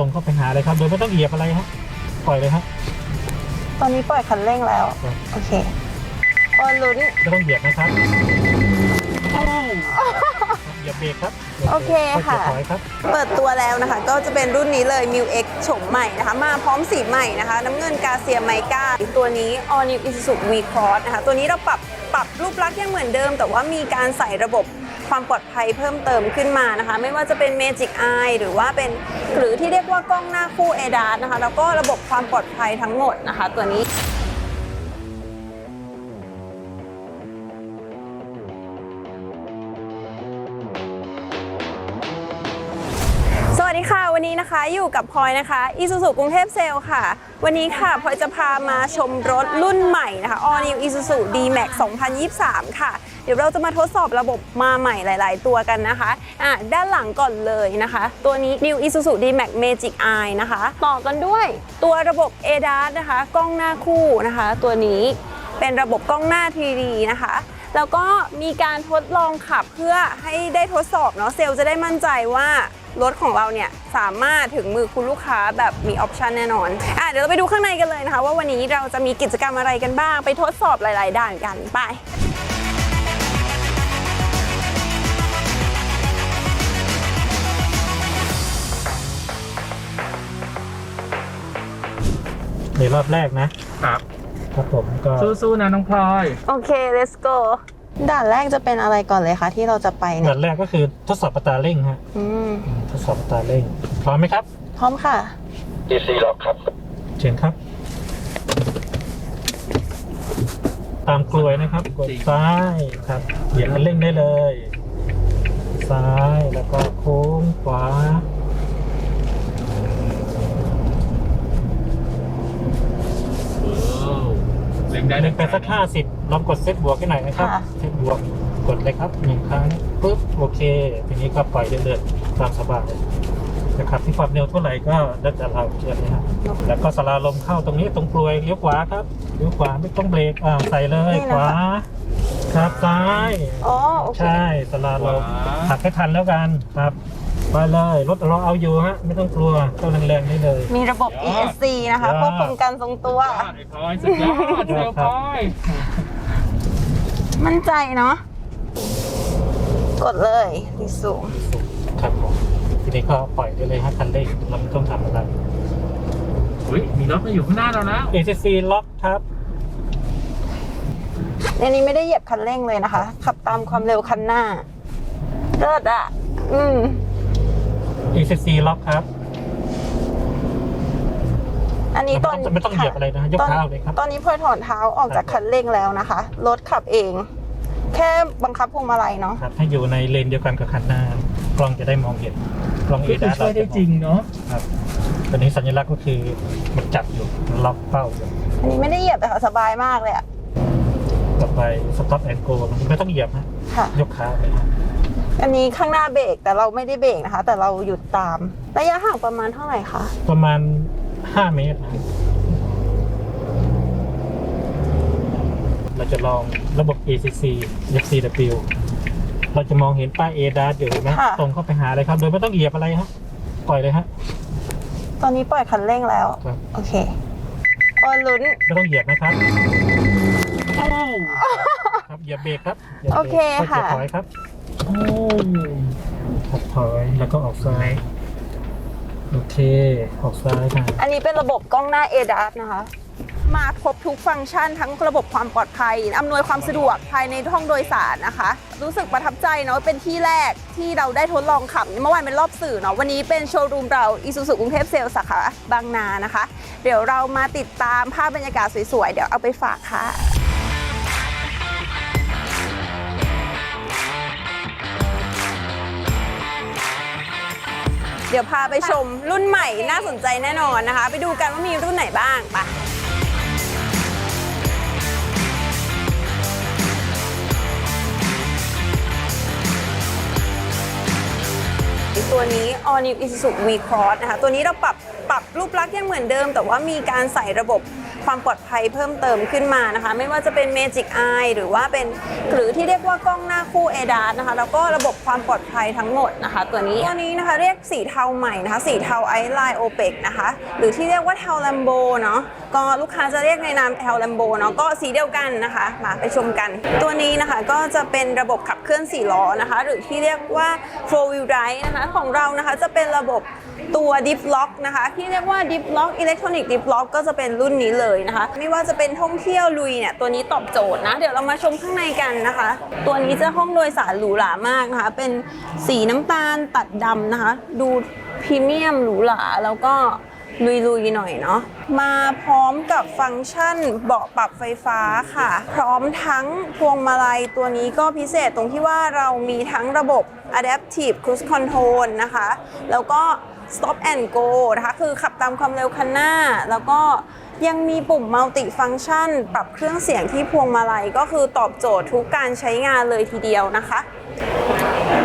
ตรงเข้าไปหาเลยครับ โดยไม่ต้องเหยียบอะไรฮะปล่อยเลยฮะตอนนี้ปล่อยคันเร่งแล้ว ครับ โอเคโอ้ลุ้น ไม่ต้องเหยียบนะครับเหยียบเบรกครับโอเคค่ะค่อยๆถอยครับ เปิดตัวแล้วนะคะ ก็จะเป็นรุ่นนี้เลย m ิ X โฉมใหม่นะคะ มาพร้อมสีใหม่นะคะ น้ำเงินกาเซียไมกาตัวนี้ All New Isuzu V Cross นะคะ ตัวนี้เราปรับปรับรูปลักษณ์ยังเหมือนเดิม แต่ว่ามีการใส่ระบบ ความปลอดภัยเพิ่มเติมขึ้นมานะคะ ไม่ว่าจะเป็น Magic Eye หรือว่าเป็นหรือที่เรียกว่ากล้องหน้าคู่ ADAS นะคะ แล้วก็ระบบความปลอดภัยทั้งหมดนะคะ ตัวนี้ อยู่กับพลอยนะคะอีซูซูกรุงเทพเซลค่ะ วันนี้ค่ะพลอยจะพามาชมรถรุ่นใหม่นะคะ All New Isuzu D-Max 2023 ค่ะ เดี๋ยวเราจะมาทดสอบระบบมาใหม่หลาย ๆ ตัวกันนะคะอะด้านหลังก่อนเลยนะคะ ตัวนี้ New Isuzu D-Max Magic Eye นะคะ ต่อกันด้วยตัวระบบ ADAS นะคะ กล้องหน้าคู่นะคะ ตัวนี้เป็นระบบกล้องหน้า 3D นะคะแล้วก็มีการทดลองขับเพื่อให้ได้ทดสอบเนาะเซลล์จะได้มั่นใจว่า รถของเราเนี่ยสามารถถึงมือคุณลูกค้าแบบมีออปชันแน่นอนอะเดี๋ยวเราไปดูข้างในกันเลยนะคะ ว่าวันนี้เราจะมีกิจกรรมอะไรกันบ้าง ไปทดสอบหลาย ๆ ด่านกันไปในรอบแรกนะครับ ครับผมก็สู้ๆนะน้องพลอย โอเค let's go ด่านแรกจะเป็นอะไรก่อนเลยคะที่เราจะไปเนี่ด่ายนแรกก็คือทดสอบอัตราเร่งฮะอืมอืมทดสอบอัตราเร่ง พร้อมไหมครับ พร้อมค่ะ DC ล็อกครับ เชิญครับ ตามกลวยนะครับ กดซ้ายครับ เหยียบคันเร่งได้เลย ซ้ายแล้วก็โค้งขวา ว้าวเล็ง ได้เล็งไปสักห้าสิบลองกดเซตบวกให้หน่อยนะครับ ค่ะ เซตบวกกดเลยครับหนึ่งครั้งปุ๊บโอเค ทีนี้ก็ปล่อยเรื่อยๆตามสบายนะครับที่ความเร็วเท่าไหร่ก็แล้วแต่เราเชื่อเลยครับแล้วก็สลาลมเข้าตรงนี้ตรงกลวยเลี้ยวขวาครับเลี้ยวขวาไม่ต้องเบรกอ่าใส่เลยนี่นะคะขวา ครับซ้าย อ๋อโอเค ใช่สลาลมหักให้ทันแล้วกันครับ ไปเลยรถเราเอาอยู่ฮะไม่ต้องกลัวเข้าแรงๆได้เลยมีระบบ ESC นะคะยอดควบคุมการทรงตัว ยอดไอ้พลอยสุดยอดเร็วพลอยมั่นใจเนาะกดเลยดีสูง ครับผมทีนี้ก็ปล่อยได้เลยฮะคันเร่งเราไม่ต้องทำอะไร อุ้ยมีรถมาอยู่ข้างหน้าเราแล้ว ACC ล็อกครับในนี้ไม่ได้เหยียบคันเร่งเลยนะคะ ขับตามความเร็วคันหน้าเลิศอะ อืม ACC ล็อกครับอันนี้ตอนไม่ต้องเหยียบอะไรนะยกเท้าเลยครับ ตอนนี้พลอยถอนเท้าออกจากคันเร่งแล้วนะคะ รถขับเอง แค่บังคับพวงมาลัยเนาะครับให้อยู่ในเลนเดียวกันกับคันหน้ากล้องจะได้มองเห็นกล้องเอก็คือดาช่วยได้จริงเนาะครับตัวนี้สัญลักษณ์ก็คือมันจับอยู่มันล็อกเป้าอยู่อันนี้ไม่ได้เหยียบแต่ค่ะสบายมากเลยอะต่อไป stop and go มันไม่ต้องเหยียบฮะค่ะยกขาเลยฮะ อันนี้ข้างหน้าเบรกแต่เราไม่ได้เบรกนะคะ แต่เราหยุดตาม ระยะห่างประมาณเท่าไหร่คะ ประมาณ 5 เมตรนะเราจะลองระบบ ACC FCW เราจะมองเห็นป้าย A d a อยู่เห็นไหมค่ะ ตรงเข้าไปหาเลยครับ โดยไม่ต้องเหยียบอะไรฮะปล่อยเลยฮะตอนนี้ปล่อยคันเร่งแล้ว ครับโอเคโอ้ลุ้น ไม่ต้องเหยียบนะครับครับเหยียบเบรกครับหยียบโอรกเคค่อยค่ะถอยครับ ครับถอยแล้วก็ออกซ้าย โอเค ออกซ้ายค่ะอันนี้เป็นระบบกล้องหน้า ADAS นะคะ มาครบทุกฟังก์ชันทั้งระบบความปลอดภัย อำนวยความสะดวกภายในห้องโดยสารนะคะ รู้สึกประทับใจเนาะเป็นที่แรกที่เราได้ทดลองขับ เมื่อวานเป็นรอบสื่อเนาะวันนี้เป็นโชว์รูมเราอีซูซูกรุงเทพเซลล์สาขาบางนานะคะ เดี๋ยวเรามาติดตามภาพบรรยากาศสวยๆ เดี๋ยวเอาไปฝากค่ะ ดี๋ยวพาไปชมรุ่นใหม่น่าสนใจแน่นอนนะคะ ไปดูกันว่ามีรุ่นไหนบ้างไปตัวนี้ All New Isuzu V Cross นะคะ ตัวนี้เราปรับปรับรูปลักษณ์ยังเหมือนเดิม แต่ว่ามีการใส่ระบบ ความปลอดภัยเพิ่มเติมขึ้นมานะคะ ไม่ว่าจะเป็น Magic Eye หรือว่าเป็นหรือที่เรียกว่ากล้องหน้าคู่ ADAS นะคะ แล้วก็ระบบความปลอดภัยทั้งหมดนะคะ ตัวนี้ตัวนี้นะคะเรียกสีเทาใหม่นะคะ สีเทาไอไลน์โอเปกนะคะ หรือที่เรียกว่าเทาลัมโบเนาะก็ลูกค้าจะเรียกในนามเทาลัมโบเนาะก็สีเดียวกันนะคะ มาไปชมกัน ตัวนี้นะคะก็จะเป็นระบบขับเคลื่อน4ล้อนะคะ หรือที่เรียกว่า four wheel drive นะคะของเรานะคะจะเป็นระบบ ตัว Deep Lock นะคะ ที่เรียกว่า Deep Lock Electronic Deep Lock ก็จะเป็นรุ่นนี้เลยนะคะ ไม่ว่าจะเป็นท่องเที่ยวลุยเนี่ยตัวนี้ตอบโจทย์นะ เดี๋ยวเรามาชมข้างในกันนะคะ ตัวนี้จะห้องโดยสารหรูหรามากนะคะ เป็นสีน้ำตาลตัดดำนะคะ ดูพรีเมียมหรูหราแล้วก็ลุย ๆ หน่อยเนาะมาพร้อมกับฟังก์ชันเบาะปรับไฟฟ้าค่ะ พร้อมทั้งพวงมาลัยตัวนี้ก็พิเศษตรงที่ว่าเรามีทั้งระบบ Adaptive Cruise Control นะคะ แล้วก็ Stop and Go นะคะ คือขับตามความเร็วคันหน้า แล้วก็ยังมีปุ่มมัลติฟัง c t ชันปรับเครื่องเสียงที่พวงมาลัย ก็คือตอบโจทย์ทุกการใช้งานเลยทีเดียวนะคะ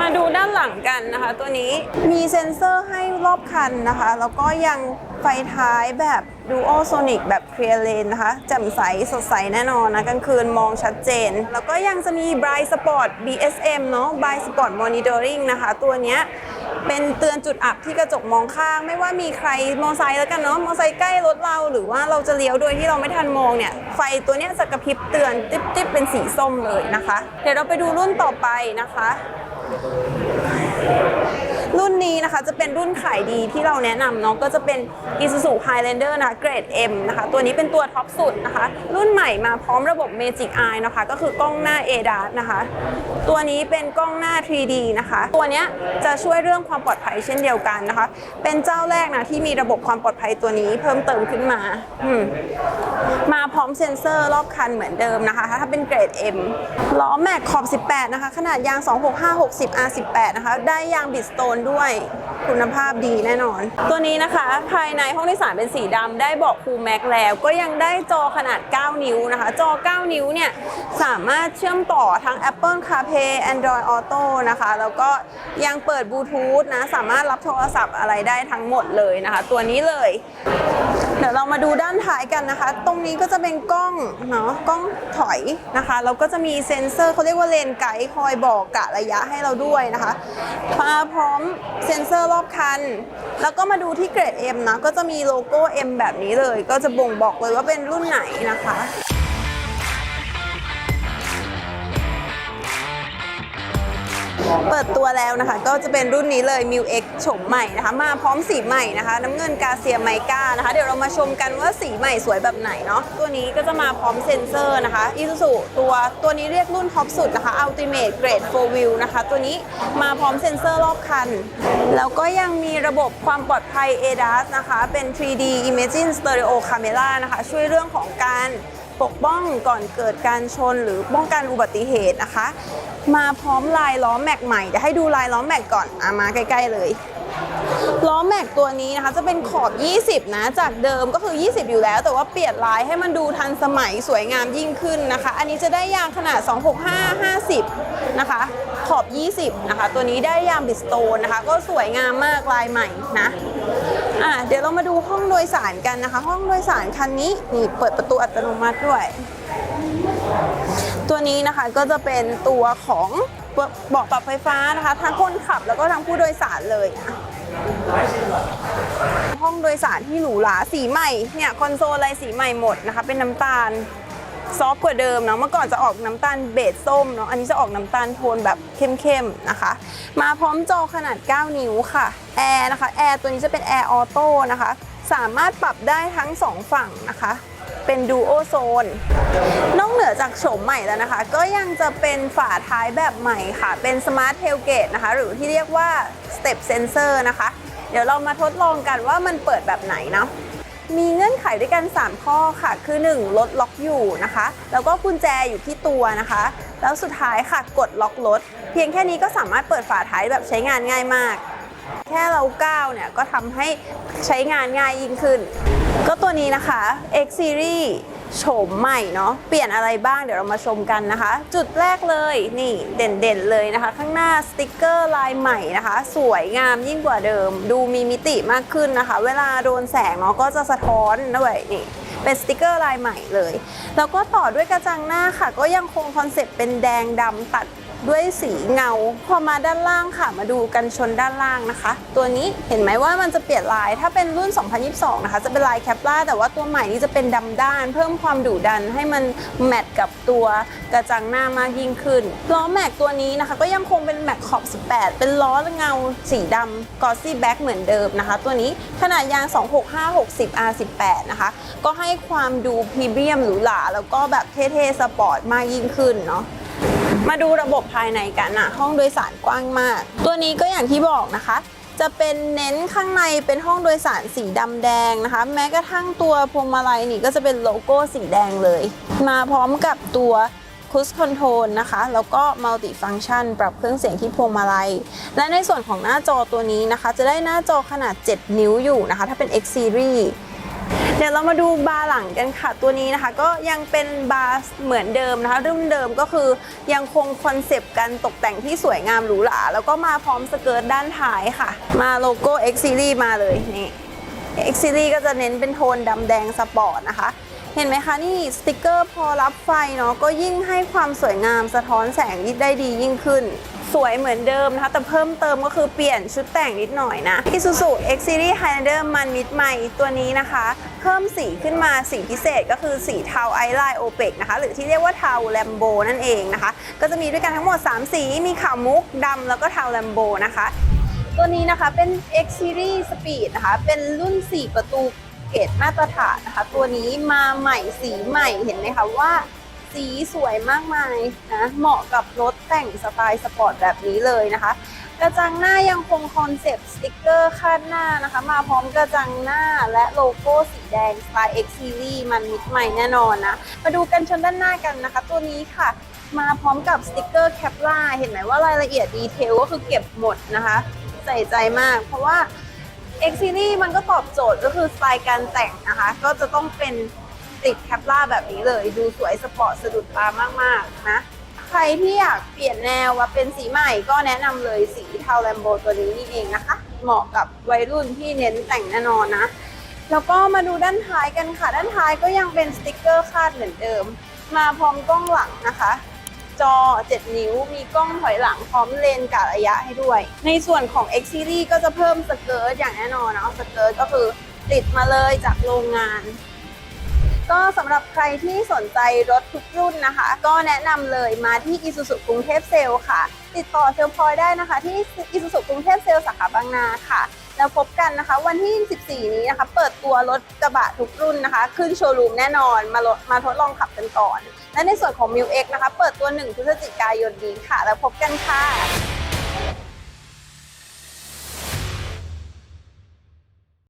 มาดูด้านหลังกันนะคะ ตัวนี้มีเซ็นเซอร์ให้รอบคันนะคะ แล้วก็ยังไฟท้ายแบบ Duo Sonic แบบ Clear Lane นะคะแจ่มใสสดใสแน่นอนนะกลางคืนมองชัดเจน แล้วก็ยังจะมี Bright Spot BSM เนาะ Bright Spot Monitoring นะคะ ตัวเนี้ย เป็นเตือนจุดอับที่กระจกมองข้าง ไม่ว่ามีใครมอไซค์แล้วกันเนาะมอไซค์ใกล้รถเราหรือว่าเราจะเลี้ยวโดยที่เราไม่ทันมองเนี่ยไฟตัวเนี้ยจะกระพริบเตือนติ๊บๆเป็นสีส้มเลยนะคะ เดี๋ยวเราไปดูรุ่นต่อไปนะคะ รุ่นนี้นะคะจะเป็นรุ่นขายดีที่เราแนะนำเนาะก็จะเป็น Isuzu Highlander นะคะเกรด M นะคะ ตัวนี้เป็นตัวท็อปสุดนะคะ รุ่นใหม่มาพร้อมระบบ Magic Eye นะคะ ก็คือกล้องหน้า ADAS นะคะ ตัวนี้เป็นกล้องหน้า 3D นะคะ ตัวเนี้ยจะช่วยเรื่องความปลอดภัยเช่นเดียวกันนะคะ เป็นเจ้าแรกนะที่มีระบบความปลอดภัยตัวนี้เพิ่มเติมขึ้นมามมาพร้อมเซ็นเซอร์รอบคันเหมือนเดิมนะคะ ถ้าเป็นเกรด M ล้อแม็กขอบ 18 นะคะ ขนาดยาง 26560 R18 นะคะ ได้ยางบิดสโตนด้วยคุณภาพดีแน่นอน ตัวนี้นะคะ ภายในห้องโดยสารเป็นสีดำได้เบอกคูแม็กแล้ว ก็ยังได้จอขนาด 9 นิ้วนะคะ จอ 9 นิ้วเนี่ย สามารถเชื่อมต่อทั้ง Apple CarPlay Android Auto นะคะ แล้วก็ยังเปิดบลูทูธนะ สามารถรับโทรศัพท์อะไรได้ทั้งหมดเลยนะคะ ตัวนี้เลย เดี๋ยวเรามาดูด้านท้ายกันนะคะ ตรงนี้ก็จะเป็นกล้องเนาะกล้องถอยนะคะแล้วก็จะมีเซ็นเซอร์เขาเรียกว่าเลนไกด์คอยบอกกะระยะให้เราด้วยนะคะมาพร้อมเซ็นเซอร์รอบคัน แล้วก็มาดูที่เกรด M นะ ก็จะมีโลโก้ M แบบนี้เลย ก็จะบ่งบอกเลยว่าเป็นรุ่นไหนนะคะ เปิดตัวแล้วนะคะ ก็จะเป็นรุ่นนี้เลย m i u X โฉมใหม่นะคะ มาพร้อมสีใหม่นะคะ น้ำเงินกาเซียไมกานะคะ เดี๋ยวเรามาชมกันว่าสีใหม่สวยแบบไหนเนาะตัวนี้ก็จะมาพร้อมเซ็นเซอร์นะคะ Isuzu ตัวตัวนี้เรียกรุ่นท็อปสุดนะคะ Ultimate Grade 4 Wheel นะคะ ตัวนี้มาพร้อมเซ็นเซอร์รอบคัน แล้วก็ยังมีระบบความปลอดภัย ADAS นะคะ เป็น 3D Imaging Stereo Camera นะคะ ช่วยเรื่องของการ ปกป้องก่อนเกิดการชนหรือป้องกันอุบัติเหตุนะคะ มาพร้อมลายล้อแม็กใหม่เดี๋ยวให้ดูลายล้อแม็กก่อนอามาใกล้ ๆ เลยล้อแม็กตัวนี้นะคะจะเป็นขอบ 20 นะ จากเดิมก็คือ 20 อยู่แล้ว แต่ว่าเปลี่ยนลายให้มันดูทันสมัยสวยงามยิ่งขึ้นนะคะ อันนี้จะได้ยางขนาด 265 50 นะคะ ขอบ 20 นะคะ ตัวนี้ได้ยางบิสโตนนะคะ ก็สวยงามมากลายใหม่นะ อะเดี๋ยวเรามาดูห้องโดยสารกันนะคะ ห้องโดยสารคันนี้นี่เปิดประตูอัตโนมัติด้วย ตัวนี้นะคะก็จะเป็นตัวของเบาะปรับไฟฟ้านะคะทั้งคนขับแล้วก็ทั้งผู้โดยสารเลยห้องโดยสารที่หรูหราสีใหม่เนี่ยคอนโซลอะไรสีใหม่หมดนะคะ เป็นน้ำตาล ซอฟต์กว่าเดิมเนาะเมื่อก่อนจะออกน้ำตาลเบจส้มเนาะอันนี้จะออกน้ำตาลโทนแบบเข้มๆนะคะ มาพร้อมจอขนาด 9 นิ้วค่ะแอร์นะคะแอร์ตัวนี้จะเป็นแอร์ออโต้นะคะสามารถปรับได้ทั้งสองฝั่งนะคะเป็นดูโอโซน นอกเหนือจากโฉมใหม่แล้วนะคะ ก็ยังจะเป็นฝาท้ายแบบใหม่ค่ะ เป็นสมาร์ทเทลเกตนะคะ หรือที่เรียกว่า Step Sensor นะคะ เดี๋ยวเรามาทดลองกันว่ามันเปิดแบบไหนเนาะ มีเงื่อนไขด้วยกัน 3 ข้อค่ะ คือ 1 รถล็อกอยู่นะคะ แล้วก็กุญแจอยู่ที่ตัวนะคะ แล้วสุดท้ายค่ะกดล็อกรถ เพียงแค่นี้ก็สามารถเปิดฝาท้ายแบบใช้งานง่ายมาก แค่เราก้าวเนี่ยก็ทำให้ใช้งานง่ายยิ่งขึ้น ก็ตัวนี้นะคะ X Series โฉมใหม่เนาะ เปลี่ยนอะไรบ้างเดี๋ยวเรามาชมกันนะคะ จุดแรกเลยนี่เด่นๆเลยนะคะ ข้างหน้าสติกเกอร์ลายใหม่นะคะ สวยงามยิ่งกว่าเดิม ดูมีมิติมากขึ้นนะคะ เวลาโดนแสงเนาะก็จะสะท้อนด้วยนี่เป็นสติกเกอร์ลายใหม่เลย แล้วก็ต่อด้วยกระจังหน้าค่ะ ก็ยังคงคอนเซ็ปต์เป็นแดงดำตัด ด้วยสีเงา พอมาด้านล่างค่ะ มาดูกันชนด้านล่างนะคะ ตัวนี้เห็นไหมว่ามันจะเปลี่ยนลาย ถ้าเป็นรุ่น 2022 นะคะ จะเป็นลายแคปล่าแต่ว่าตัวใหม่นี้จะเป็นดำด้าน เพิ่มความดุดันให้มันแมทกับตัวกระจังหน้ามากยิ่งขึ้น ล้อแม็กตัวนี้นะคะ ก็ยังคงเป็นแม็กขอบ 18 เป็นล้อเงาสีดำกอซี่แบ็กเหมือนเดิมนะคะ ตัวนี้ขนาดยาง 26560 R18 นะคะ ก็ให้ความดูพรีเมียมหรูหราแล้วก็แบบเท่ๆสปอร์ตมากยิ่งขึ้นเนาะ มาดูระบบภายในกันนะห้องโดยสารกว้างมาก ตัวนี้ก็อย่างที่บอกนะคะ จะเป็นเน้นข้างในเป็นห้องโดยสารสีดำแดงนะคะ แม้กระทั่งตัวพวงมาลัยนี่ก็จะเป็นโลโก้สีแดงเลย มาพร้อมกับตัวคุชคอนโทรลนะคะ แล้วก็มัลติฟัง c t ชันปรับเครื่องเสียงที่พวงมาลัย และในส่วนของหน้าจอตัวนี้นะคะ จะได้หน้าจอขนาด 7 นิ้วอยู่นะคะ ถ้าเป็น X Series ดี๋ยวเรามาดูบาร์หลังกันค่ะ ตัวนี้นะคะ ก็ยังเป็นบาร์เหมือนเดิมนะคะรุ่นเดิมก็คือยังคงคอนเซปต์การตกแต่งที่สวยงามหรูหราแล้วก็มาพร้อมสเกิร์ตด้านท้ายค่ะ มาโลโก้ X Series มาเลยนี่ X Series ก็จะเน้นเป็นโทนดำแดงสปอร์ตนะคะเห็นไหมคะ นี่สติกเกอร์พอรับไฟเนาะก็ยิ่งให้ความสวยงามสะท้อนแสงได้ดียิ่งขึ้น สวยเหมือนเดิมนะคะ แต่เพิ่มเติมก็คือเปลี่ยนชุดแต่งนิดหน่อยนะ Isuzu X Series Highlander มันมิดใหม่ตัวนี้นะคะ เพิ่มสีขึ้นมาสีพิเศษก็คือสีเทาไอไลน์โอเปกนะคะ หรือที่เรียกว่าเทาแลมโบนั่นเองนะคะ ก็จะมีด้วยกันทั้งหมด 3 สี มีขาวมุกดำแล้วก็เทาแลมโบนะคะ ตัวนี้นะคะเป็น X Series Speed นะคะ เป็นรุ่น 4 ประตูเกรดมาตรฐานนะคะ ตัวนี้มาใหม่สีใหม่เห็นไหมคะว่า สีสวยมากมายนะเหมาะกับรถแต่งสไตล์สปอร์ตแบบนี้เลยนะคะ กระจังหน้ายังคงคอนเซปต์สติกเกอร์คาดหน้านะคะ มาพร้อมกระจังหน้าและโลโก้สีแดงสไตล์ X Series มันมิดใหม่แน่นอนนะ มาดูกันชนด้านหน้ากันนะคะ ตัวนี้ค่ะ มาพร้อมกับสติกเกอร์แคปล่าเห็นไหมว่ารายละเอียดดีเทลก็คือเก็บหมดนะคะ ใส่ใจมาก เพราะว่า X Series มันก็ตอบโจทย์ก็คือสไตล์การแต่งนะคะ ก็จะต้องเป็น ติดแคปล่าแบบนี้เลย ดูสวยสปอร์ตสะดุดตามากๆนะ ใครที่อยากเปลี่ยนแนวว่าเป็นสีใหม่ก็แนะนำเลยสีเทาแลมโบตัวนี้นี่เองนะคะ เหมาะกับวัยรุ่นที่เน้นแต่งแน่นอนนะ แล้วก็มาดูด้านท้ายกันค่ะ ด้านท้ายก็ยังเป็นสติกเกอร์คาดเหมือนเดิม มาพร้อมกล้องหลังนะคะจอ 7 นิ้ว มีกล้องถอยหลังพร้อมเลนกะระยะให้ด้วย ในส่วนของ X Series ก็จะเพิ่มสเกิร์ตอย่างแน่นอนเนาะสเกิร์ตก็คือติดมาเลยจากโรงงาน ก็สำหรับใครที่สนใจรถทุกรุ่นนะคะ ก็แนะนำเลยมาที่ Isuzu กรุงเทพเซลล์ค่ะ ติดต่อเซลล์พลอยได้นะคะ ที่ Isuzu กรุงเทพเซลล์สาขาบางนาค่ะ แล้วพบกันนะคะ วันที่ 14 นี้นะคะ เปิดตัวรถกระบะทุกรุ่นนะคะ ขึ้นโชว์รูมแน่นอนมามาทดลองขับกันก่อน และในส่วนของ m ิ x นะคะ เปิดตัว 1 พฤศจิกายนนี้ค่ะ แล้วพบกันค่ะ